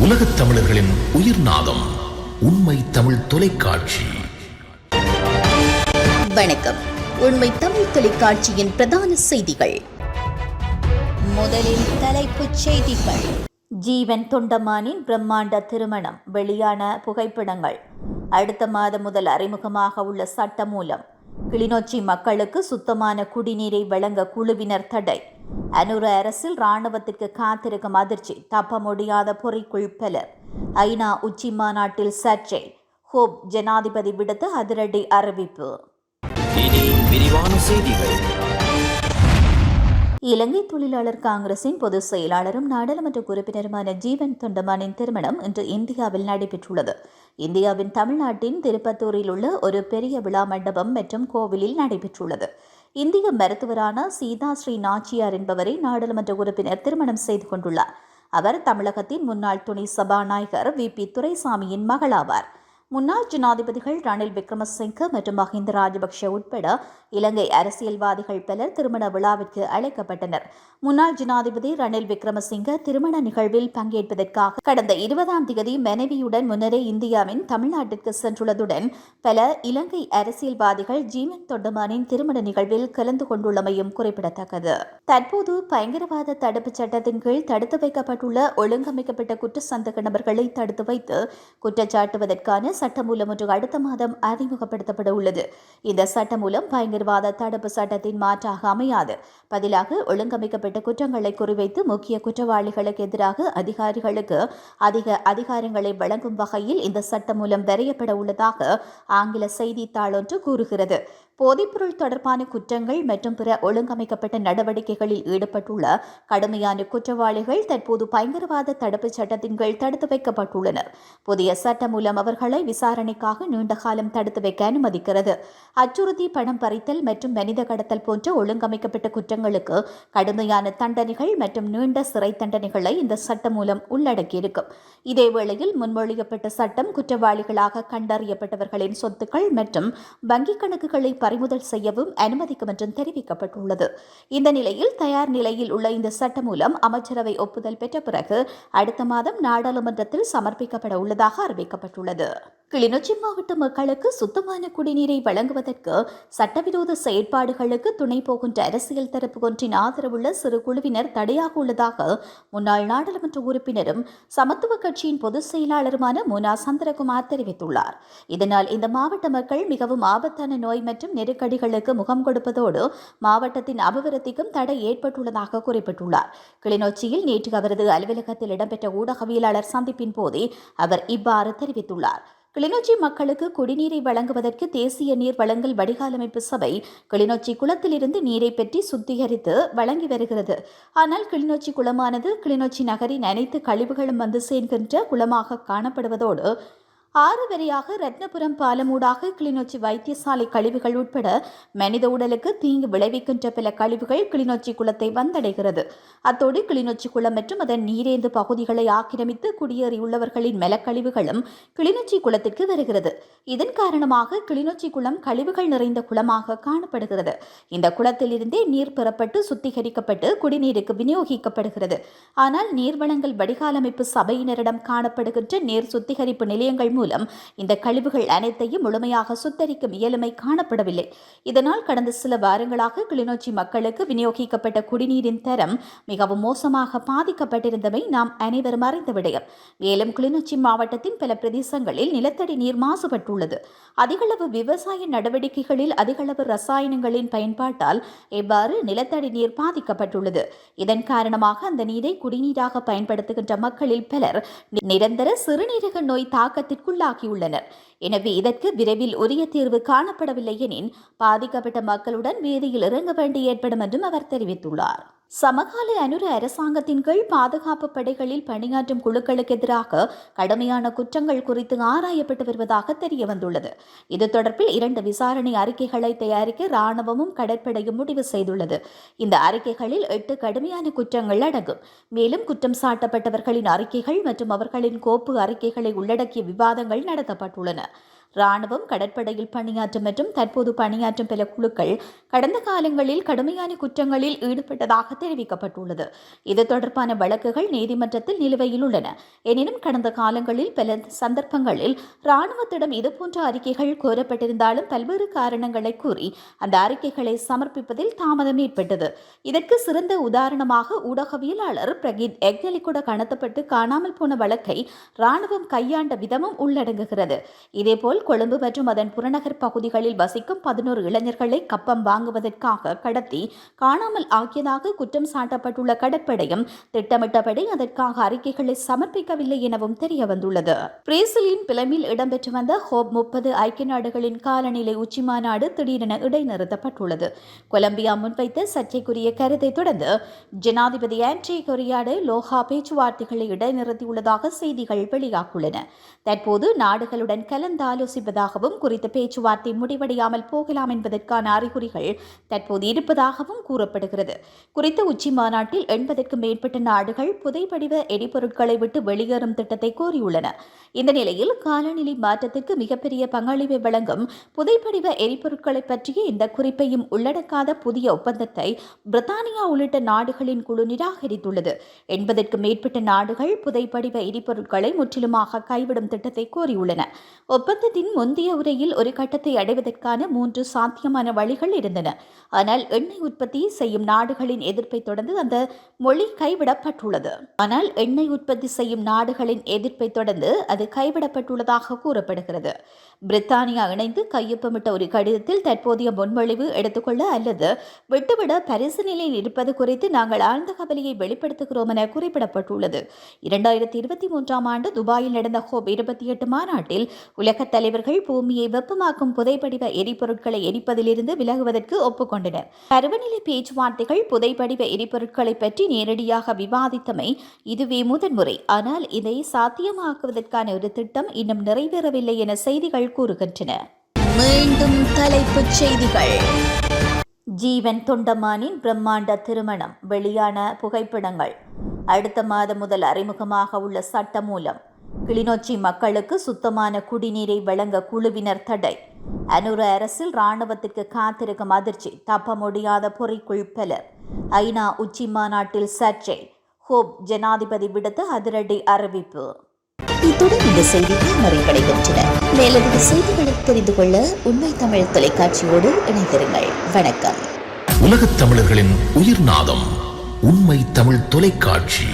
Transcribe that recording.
உலகத் தமிழர்களின் உயிர் நாதம் உண்மை தமிழ் தொலைக்காட்சி. வணக்கம். உண்மை தமிழ் தொலைக்காட்சியின் பிரதான செய்திகள். முதலில் தலைப்புச் செய்திகள். ஜீவன் தொண்டமானின் பிரம்மாண்ட திருமணம் வெளியான புகைப்படங்கள். அடுத்த மாதம் முதல் அறிமுகமாக உள்ள சட்ட மூலம் கிளிநொச்சி மக்களுக்கு சுத்தமான குடிநீரை வழங்க குழுவினர் தடை. அனுர அரசில் இராணுவத்திற்கு காத்திருக்கும் அதிர்ச்சி தப்ப முடியாத பொறிக்குள் பலர். ஐநா உச்சி மாநாட்டில் சர்ச்சை ஹோப் ஜனாதிபதி விடுத்த அதிரடி அறிவிப்பு. விரிவான செய்திகள். இலங்கை தொழிலாளர் காங்கிரசின் பொதுச் செயலாளரும் நாடாளுமன்ற உறுப்பினருமான ஜீவன் தொண்டமானின் திருமணம் இன்று இந்தியாவில் நடைபெற்றுள்ளது. இந்தியாவின் தமிழ்நாட்டின் திருப்பத்தூரில் உள்ள ஒரு பெரிய விழா மண்டபம் மற்றும் கோவிலில் நடைபெற்றுள்ளது. இந்திய மருத்துவரான சீதா ஸ்ரீ நாச்சியார் என்பவரை நாடாளுமன்ற உறுப்பினர் திருமணம் செய்து கொண்டுள்ளார். அவர் தமிழகத்தின் முன்னாள் துணை சபாநாயகர் வி. பி. துரைசாமியின் மகளாவார். முன்னாள் ஜனாதிபதிகள் ரணில் விக்ரமசிங்க மற்றும் மஹிந்த ராஜபக்ஷ உட்பட இலங்கை அரசியல்வாதிகள் பலர் திருமண விழாவிற்கு அழைக்கப்பட்டனர். முன்னாள் ஜனாதிபதி ரணில் விக்ரமசிங்க திருமண நிகழ்வில் பங்கேற்பதற்காக கடந்த இருபதாம் தேதி மனைவியுடன் முன்னரே இந்தியாவின் தமிழ்நாட்டிற்கு சென்றுள்ளதுடன் பல இலங்கை அரசியல்வாதிகள் ஜீவன் தொண்டமானின் திருமண நிகழ்வில் கலந்து கொண்டுள்ளமையும் குறிப்பிடத்தக்கது. தற்போது பயங்கரவாத தடுப்பு சட்டத்தின் கீழ் தடுத்து வைக்கப்பட்டுள்ள ஒழுங்கமைக்கப்பட்ட குற்ற சந்தக நபர்களை தடுத்து வைத்து குற்றச்சாட்டுவதற்கான சட்டமூலம் ஒன்று அடுத்த மாதம் அறிமுகப்படுத்தப்பட உள்ளது. இந்த சட்டமூலம் பயங்கரவாத தடுப்பு சட்டத்தின் மாற்றாக அமையாது. பதிலாக ஒழுங்கமைக்கப்பட்ட குற்றங்களை குறிவைத்து முக்கிய குற்றவாளிகளுக்கு எதிராக அதிகாரிகளுக்கு அதிக அதிகாரங்களை வழங்கும் வகையில் இந்த சட்டமூலம் வரையப்பட உள்ளதாக ஆங்கில செய்தித்தாள் ஒன்று கூறுகிறது. போதைப்பொருள் தொடர்பான குற்றங்கள் மற்றும் பிற ஒழுங்கமைக்கப்பட்ட நடவடிக்கைகளில் ஈடுபட்டுள்ள கடுமையான குற்றவாளிகள் தற்போது பயங்கரவாத தடுப்பு சட்டத்தின் கீழ் தடுத்து வைக்கப்பட்டுள்ளனர். புதிய சட்டம் மூலம் அவர்களை விசாரணைக்காக நீண்ட காலம் தடுத்து வைக்க அனுமதிக்கிறது. அச்சுறுத்தி பணம் பறித்தல் மற்றும் மனித கடத்தல் போன்ற ஒழுங்கமைக்கப்பட்ட குற்றங்களுக்கு கடுமையான தண்டனைகள் மற்றும் நீண்ட சிறை தண்டனைகளை இந்த சட்டம் மூலம் உள்ளடக்கியிருக்கும் இதேவேளையில் முன்மொழியப்பட்ட சட்டம் குற்றவாளிகளாக கண்டறியப்பட்டவர்களின் சொத்துக்கள் மற்றும் வங்கிக் கணக்குகளை பறிமுதல் செய்யவும் அனுமதிக்கும் என்றும் தெரிவிக்கப்பட்டுள்ளது. இந்த நிலையில் தயார் நிலையில் உள்ள இந்த சட்டம் மூலம் அமைச்சரவை ஒப்புதல் பெற்ற பிறகு அடுத்த மாதம் நாடாளுமன்றத்தில் சமர்ப்பிக்கப்பட உள்ளதாக அறிவிக்கப்பட்டுள்ளது. கிளிநொச்சி மாவட்ட மக்களுக்கு சுத்தமான குடிநீரை வழங்குவதற்கு சட்டவிரோத செயற்பாடுகளுக்கு துணை போகின்ற அரசியல் தரப்பு ஒன்றின் ஆதரவுள்ள சிறு குழுவினர் தடையாக உள்ளதாக முன்னாள் நாடாளுமன்ற உறுப்பினரும் சமத்துவ கட்சியின் பொதுச் செயலாளருமான முனா சந்திரகுமார் தெரிவித்துள்ளார். இதனால் இந்த மாவட்ட மக்கள் மிகவும் ஆபத்தான நோய் மற்றும் நெருக்கடிகளுக்கு முகம் கொடுப்பதோடு மாவட்டத்தின் அபிவிருத்திக்கும் தடை ஏற்பட்டுள்ளதாக குறிப்பிட்டுள்ளார். கிளிநொச்சியில் நேற்று அவரது அலுவலகத்தில் இடம்பெற்ற ஊடகவியலாளர் சந்திப்பின் போதே அவர் இவ்வாறு தெரிவித்துள்ளார். கிளிநொச்சி மக்களுக்கு குடிநீரை வழங்குவதற்கு தேசிய நீர் வழங்கல் வடிகாலமைப்பு சபை கிளிநொச்சி குளத்திலிருந்து நீரை பெற்றி சுத்திகரித்து வழங்கி வருகிறது. ஆனால் கிளிநொச்சி குளமானது கிளிநொச்சி நகரின் அனைத்து கழிவுகளும் வந்து சேர்கின்ற குளமாக காணப்படுவதோடு ஆறு வரியாக ரத்னபுரம் பாலமூடாக கிளிநொச்சி வைத்தியசாலை கழிவுகள் உட்பட மனித உடலுக்கு தீங்கு விளைவிக்கின்ற பல கழிவுகள் கிளிநொச்சி குளத்தை வந்தடைகிறது. அத்தோடு கிளிநொச்சி குளம் மற்றும் அதன் நீரேந்து பகுதிகளை ஆக்கிரமித்து குடியேறியுள்ளவர்களின் மெலக்கழிவுகளும் கிளிநொச்சி குளத்திற்கு வருகிறது. இதன் காரணமாக கிளிநொச்சி குளம் கழிவுகள் நிறைந்த குளமாக காணப்படுகிறது. இந்த குளத்திலிருந்தே நீர் பெறப்பட்டு சுத்திகரிக்கப்பட்டு குடிநீருக்கு விநியோகிக்கப்படுகிறது. ஆனால் நீர்வளங்கள் வடிகாலமைப்பு சபையினரிடம் காணப்படுகின்ற நீர் சுத்திகரிப்பு நிலையங்கள் மூலம் இந்த கழிவுகள் அனைத்தையும் முழுமையாக சுத்தரிக்கும் இயலுமை காணப்படவில்லை. இதனால் கடந்த சில வாரங்களாக கிளிநொச்சி மக்களுக்கு விநியோகிக்கப்பட்ட குடிநீரின் தரம் மிகவும் மோசமாக பாதிக்கப்பட்டிருந்தமை நாம் அனைவரும் அறிந்த விடயம். மேலும் கிளிநொச்சி மாவட்டத்தின் பல பிரதேசங்களில் நிலத்தடி நீர் மாசுபட்டுள்ளது. அதிகளவு விவசாய நடவடிக்கைகளில் அதிகளவு ரசாயனங்களின் பயன்பாட்டால் இவ்வாறு நிலத்தடி நீர் பாதிக்கப்பட்டுள்ளது? இதன் காரணமாக அந்த நீரை குடிநீராக பயன்படுத்துகின்ற மக்களில் பலர் நிரந்தர சிறுநீரக நோய் தாக்கத்திற்கு பாதிப்புக்குள்ளாகியுள்ளனர் எனவே இதற்கு விரைவில் உரிய தீர்வு காணப்படவில்லை எனின் பாதிக்கப்பட்ட மக்களுடன் வீதியில் இறங்க வேண்டி ஏற்படும் என்றும் அவர் தெரிவித்துள்ளார். சமகால அனுர அரசாங்கத்தின் கீழ் பாதுகாப்பு படைகளில் பணியாற்றும் குழுக்களுக்கு எதிராக கடுமையான குற்றங்கள் குறித்து ஆராயப்பட்டு வருவதாக தெரிய வந்துள்ளது இது தொடர்பில் இரண்டு விசாரணை அறிக்கைகளை தயாரிக்க ராணுவமும் கடற்படையும் முடிவு செய்துள்ளது. இந்த அறிக்கைகளில் எட்டு கடுமையான குற்றங்கள் அடங்கும். மேலும் குற்றம் சாட்டப்பட்டவர்களின் அறிக்கைகள் மற்றும் அவர்களின் கோப்பு அறிக்கைகளை உள்ளடக்கிய விவாதங்கள் நடத்தப்பட்டுள்ளன. ராணுவம் கடற்படையில் பணியாற்றும் மற்றும் தற்போது பணியாற்றும் பல குழுக்கள் கடந்த காலங்களில் கடுமையான குற்றங்களில் ஈடுபட்டதாக தெரிவிக்கப்பட்டுள்ளது. இது தொடர்பான வழக்குகள் நீதிமன்றத்தில் நிலுவையில் உள்ளன. எனினும் கடந்த காலங்களில் பல சந்தர்ப்பங்களில் ராணுவத்திடம் இதுபோன்ற அறிக்கைகள் கோரப்பட்டிருந்தாலும் பல்வேறு காரணங்களை கூறி அந்த அறிக்கைகளை சமர்ப்பிப்பதில் தாமதம் ஏற்பட்டது. இதற்கு சிறந்த உதாரணமாக ஊடகவியலாளர் பிரகீத் எக்னலிகூட கடத்தப்பட்டு காணாமல் போன வழக்கை ராணுவம் கையாண்ட விதமும் உள்ளடங்குகிறது. இதேபோல் கொழும்பு மற்றும் அதன் புறநகர் பகுதிகளில் வசிக்கும் பதினோரு இளைஞர்களை கப்பம் வாங்குவதற்காக கடத்தி காணாமல் ஆக்கியதாக குற்றம் சாட்டப்பட்டுள்ள கடற்படையும் திட்டமிட்டபடி அதற்காக அறிக்கைகளை சமர்ப்பிக்கவில்லை எனவும் தெரியவந்துள்ளது. பிரேசிலின் பிளமில் இடம்பெற்று வந்த ஹோப் முப்பது ஐக்கிய நாடுகளின் காலநிலை உச்சிமாநாடு திடீரென இடைநிறுத்தப்பட்டுள்ளது. கொலம்பியா முன்வைத்த சர்ச்சைக்குரிய கருத்தை தொடர்ந்து ஜனாதிபதி ஆன்ட்ரி கொரியாடு லோஹா பேச்சுவார்த்தைகளை இடைநிறுத்தியுள்ளதாக செய்திகள் வெளியாகியுள்ளன. தற்போது நாடுகளுடன் ஆலோசிப்பதாகவும் குறித்த பேச்சுவார்த்தை முடிவடையாமல் போகலாம் என்பதற்கான அறிகுறிகள் தற்போது இருப்பதாகவும் கூறப்படுகிறது. குறித்த உச்சி மாநாட்டில் எண்பதற்கும் மேற்பட்ட நாடுகள் புதைப்படிவ எரிபொருட்களை விட்டு வெளியேறும் திட்டத்தை கோரியுள்ளன. இந்த நிலையில் காலநிலை மாற்றத்திற்கு மிகப்பெரிய பங்களிப்பை வழங்கும் புதைப்படிவ எரிபொருட்களை பற்றிய இந்த குறிப்பையும் உள்ளடக்காத புதிய ஒப்பந்தத்தை பிரித்தானியா உள்ளிட்ட நாடுகளின் குழு நிராகரித்துள்ளது. எண்பதற்கும் மேற்பட்ட நாடுகள் புதைப்படிவ எரிபொருட்களை முற்றிலுமாக கைவிடும் திட்டத்தை கோரியுள்ளன. ஒப்பந்தத்தின் முந்தைய உரையில் ஒரு கட்டத்தை அடைவதற்கான மூன்று சாத்தியமான வழிகள் இருந்தன. ஆனால் எண்ணெய் உற்பத்தி செய்யும் நாடுகளின் எதிர்ப்பை தொடர்ந்து அந்த மொழி கைவிடப்பட்டுள்ளது. ஆனால் எண்ணெய் உற்பத்தி செய்யும் நாடுகளின் எதிர்ப்பை தொடர்ந்து அது கைவிடப்பட்டுள்ளதாக கூறப்படுகிறது. பிரித்தானியா இணைந்து கையொப்பமிட்ட ஒரு கடிதத்தில் தற்போதைய முன்மொழிவு எடுத்துக்கொள்ள அல்லது விட்டுவிட பரிசு நிலையில் இருப்பது குறித்து நாங்கள் ஆழ்ந்த கவலையை வெளிப்படுத்துகிறோம் என குறிப்பிடப்பட்டுள்ளது. இரண்டாயிரத்தி இருபத்தி மூன்றாம் ஆண்டு துபாயில் நடந்த ஹோப் இருபத்தி எட்டு மாநாட்டில் உலகத் தலைவர்கள் பூமியை வெப்பமாக்கும் புதைப்படிவ எரிபொருட்களை எரிப்பதிலிருந்து விலகுவதற்கு ஒப்புக்கொண்டனர். பருவநிலை பேச்சுவார்த்தைகள் புதைப்படிவ எரிபொருட்களை பற்றி நேரடியாக விவாதித்தமை இதுவே முதன்முறை. ஆனால் இதை சாத்தியமாக்குவதற்கான ஒரு திட்டம் இன்னும் நிறைவேறவில்லை என செய்திகள் கூறுகின்றன. மீண்டும் தலைப்புச் செய்திகள். ஜீவன் தொண்டமானின் பிரம்மாண்ட திருமணம் வெளியான புகைப்படங்கள். அடுத்த மாதம் முதல் அறிமுகமாக உள்ள சட்ட மூலம் கிளிநொச்சி மக்களுக்கு சுத்தமான குடிநீரை வழங்க குழுவினர் தடை. அனுர அரசில் இராணுவத்திற்கு காத்திருக்கும் அதிர்ச்சி தப்ப முடியாத பொறிக்குள் பலர். ஐநா உச்சி மாநாட்டில் சர்ச்சை ஹோப் ஜனாதிபதி விடுத்த அதிரடி அறிவிப்பு. இத்துடன் இந்த செய்திகள் நிறைவடைகின்றன. மேலதிக செய்திகளை தெரிந்து கொள்ள உண்மை தமிழ் தொலைக்காட்சியோடு இணைந்திருங்கள். வணக்கம். உலகத் தமிழர்களின் உயிர்நாதம் உண்மை தமிழ் தொலைக்காட்சி.